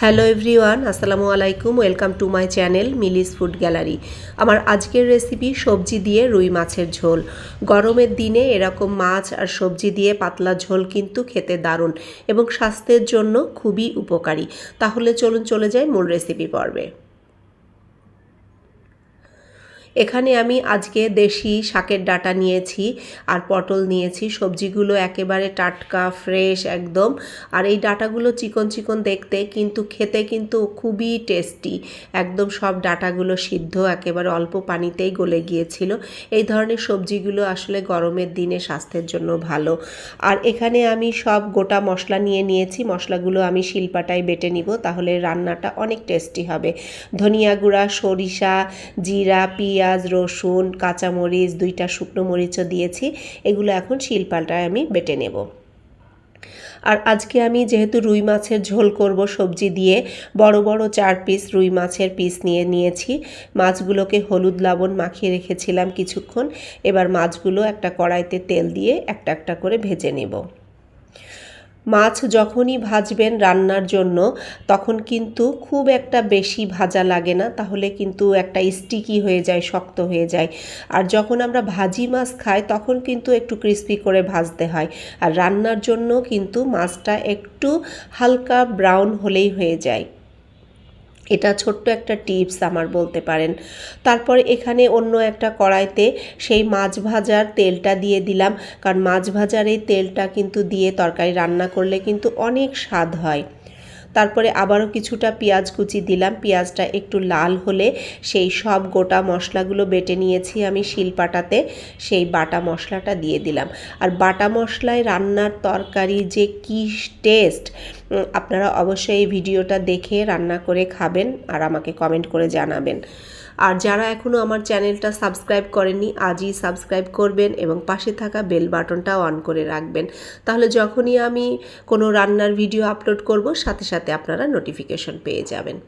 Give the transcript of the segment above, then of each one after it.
Hello everyone, আসসালামু আলাইকুম, welcome to my channel Mili's food gallery. আমার আজকের রেসিপি সবজি দিয়ে রুই মাছের ঝোল। গরমের দিনে এরকম মাছ আর সবজি দিয়ে পাতলা ঝোল কিন্তু খেতে দারুণ এবং স্বাস্থ্যের জন্য খুবই উপকারী। তাহলে চলুন চলে যাই মূল রেসিপি পর্বে। এখানে আমি আজকে দেশি শাকের ডাটা নিয়েছি আর পটল নিয়েছি। সবজিগুলো একেবারে টাটকা ফ্রেশ একদম। আর এই ডাটাগুলো চিকন চিকন দেখতে কিন্তু, খেতে কিন্তু খুবই টেস্টি একদম সব ডাটাগুলো সিদ্ধ, একেবারে অল্প পানিতেই গলে গিয়েছিল। এই ধরনের সবজিগুলো আসলে গরমের দিনে স্বাস্থ্যের জন্য ভালো। আর এখানে আমি সব গোটা মশলা নিয়ে নিয়েছি। মশলাগুলো আমি শিলপাটায় বেটে নিব, তাহলে রান্নাটা অনেক টেস্টি হবে। ধনিয়া গুঁড়া, সরিষা, জিরা, পিঁয়াজ পেঁয়াজ, রসুন, কাঁচামরিচ, দুইটা শুকনো মরিচও দিয়েছি। এগুলো এখন শিলপালটায় আমি বেটে নেব। আর আজকে আমি যেহেতু রুই মাছের ঝোল করব সবজি দিয়ে, বড় বড় চার পিস রুই মাছের পিস নিয়ে নিয়েছি। মাছগুলোকে হলুদ লবণ মাখিয়ে রেখেছিলাম কিছুক্ষণ। এবার মাছগুলো একটা কড়াইতে তেল দিয়ে একটা একটা করে ভেজে নেব। মাছ যখনই ভাজবেন রান্নার জন্য, তখন কিন্তু খুব একটা বেশি ভাজা লাগে না, তাহলে কিন্তু একটা স্টিকি হয়ে যায়, শক্ত হয়ে যায়। আর যখন আমরা ভাজি মাছ খাই, তখন কিন্তু একটু ক্রিস্পি করে ভাজতে হয়। আর রান্নার জন্য কিন্তু মাছটা একটু হালকা ব্রাউন হলেই হয়ে যায়। এটা ছোট্ট একটা টিপস আমার বলতে পারেন। তারপরে এখানে অন্য একটা কড়াইতে সেই মাছ ভাজার তেলটা দিয়ে দিলাম। কারণ মাছ ভাজার এই তেলটা কিন্তু দিয়ে তরকারি রান্না করলে কিন্তু অনেক স্বাদ হয়। তারপরে আবারও কিছুটা পেঁয়াজ কুচি দিলাম। পেঁয়াজটা একটু লাল হলে সেই সব গোটা মশলাগুলো বেটে নিয়েছি আমি শিলপাটাতে। সেই বাটা মশলাটা দিয়ে দিলাম। আর বাটা মশলায় রান্নার তরকারি যে কী টেস্ট আপনারা অবশ্যই এই ভিডিওটা দেখে রান্না করে খাবেন আর আমাকে কমেন্ট করে জানাবেন। আর যারা এখনও আমার চ্যানেলটা সাবস্ক্রাইব করেননি, আজই সাবস্ক্রাইব করবেন এবং পাশে থাকা বেল বাটনটা অন করে রাখবেন। তাহলে যখনই আমি কোনো রান্নার ভিডিও আপলোড করব, সাথে সাথে আপনারা নোটিফিকেশন পেয়ে যাবেন।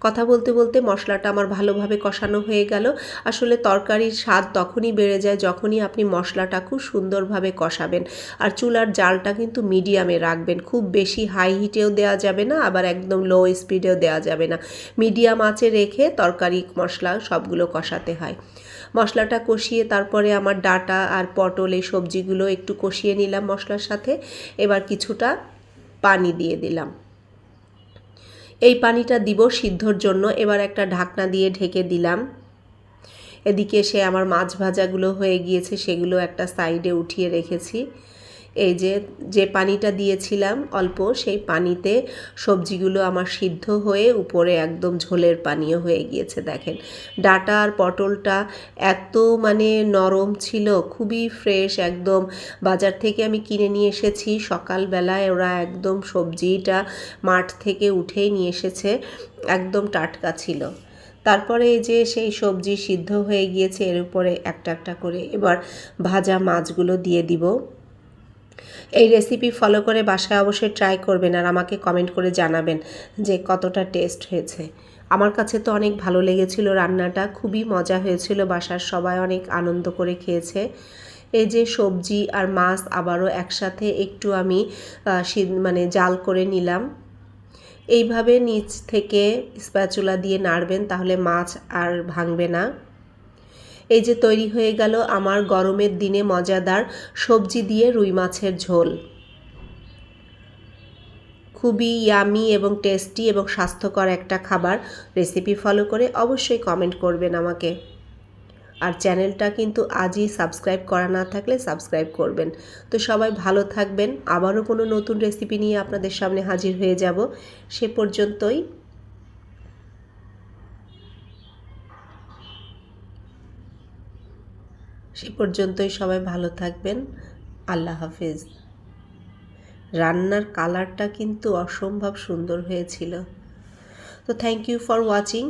কথা বলতে বলতে মশলাটা আমার ভালোভাবে কষানো হয়ে গেল। আসলে তরকারির স্বাদ তখনই বেড়ে যায় যখনই আপনি মশলাটা খুব সুন্দরভাবে কষাবেন। আর চুলার জালটা কিন্তু মিডিয়ামে রাখবেন। খুব বেশি হাই হিটেও দেওয়া যাবে না, আবার একদম লো স্পিডেও দেওয়া যাবে না। মিডিয়াম আঁচে রেখে তরকারি মশলা সবগুলো কষাতে হয়। মশলাটা কষিয়ে তারপরে আমার ডাটা আর পটল এই সবজিগুলো একটু কষিয়ে নিলাম মশলার সাথে। এবার কিছুটা পানি দিয়ে দিলাম। এই পানিটা দিব সিদ্ধর জন্য। এবার একটা ঢাকনা দিয়ে ঢেকে দিলাম। এদিকে সে আমার মাছ ভাজাগুলো হয়ে গিয়েছে, সেগুলো একটা সাইডে উঠিয়ে রেখেছি। এই যে যে পানিটা দিয়েছিলাম অল্প, সেই পানিতে সবজিগুলো আমার সিদ্ধ হয়ে উপরে একদম ঝোলের পানীয় হয়ে গিয়েছে, দেখেন। ডাটা আর পটলটা এত মানে নরম ছিল, খুবই ফ্রেশ একদম। বাজার থেকে আমি কিনে নিয়ে এসেছি, সকালবেলায় ওরা একদম সবজিটা মাঠ থেকে উঠেই নিয়ে এসেছে, একদম টাটকা ছিল। তারপরে এই যে, সেই সবজি সিদ্ধ হয়ে গিয়েছে, এর উপরে একটা একটা করে। এবার ভাজা মাছগুলো দিয়ে দিব। এই রেসিপি ফলো করে বাসায় অবশ্যই ট্রাই করবেন আর আমাকে কমেন্ট করে জানাবেন যে কতটা টেস্ট হয়েছে। আমার কাছে তো অনেক ভালো লেগেছিল রান্নাটা, খুবই মজা হয়েছিল, বাসার সবাই অনেক আনন্দ করে খেয়েছে। এই যে সবজি আর মাছ আবারও একসাথে একটু আমি মানে জাল করে নিলাম। এইভাবে নিচ থেকে স্প্যাচুলা দিয়ে নাড়বেন, তাহলে মাছ আর ভাঙবে না। এই যে তৈরি হয়ে গেল আমার গরমের দিনে মজাদার সবজি দিয়ে রুই মাছের ঝোল। খুবই ইয়ামি এবং টেস্টি এবং স্বাস্থ্যকর একটা খাবার। রেসিপি ফলো করে অবশ্যই কমেন্ট করবেন আমাকে। আর চ্যানেলটা কিন্তু আজই সাবস্ক্রাইব করা না থাকলে সাবস্ক্রাইব করবেন। তো সবাই ভালো থাকবেন। আবারও কোনো নতুন রেসিপি নিয়ে আপনাদের সামনে হাজির হয়ে যাব। সে পর্যন্তই। সে পর্যন্তই সবাই ভালো থাকবেন। আল্লাহ হাফিজ। রান্নার কালারটা কিন্তু অসম্ভব সুন্দর হয়েছিল। তো থ্যাংক ইউ ফর ওয়াচিং